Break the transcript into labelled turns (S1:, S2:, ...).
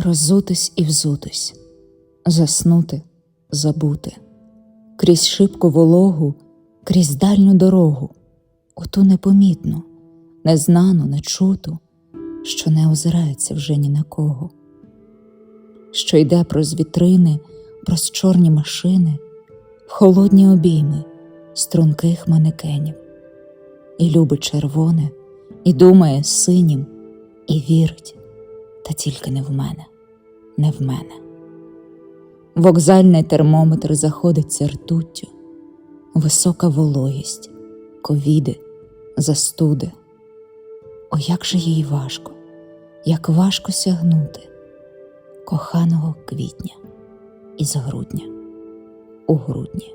S1: розутись і взутись, заснути, забути, крізь шибку вологу, крізь дальню дорогу, оту непомітну, незнану, нечуту, що не озирається вже ні на кого, що йде проз вітрини, проз чорні машини, в холодні обійми струнких манекенів, і любить червоне, і думає синім, і вірить, та тільки не в мене, не в мене. Вокзальний термометр заходиться ртуттю, висока вологість, ковіди, застуди. О, як же їй важко, як важко сягнути коханого квітня із грудня у грудні.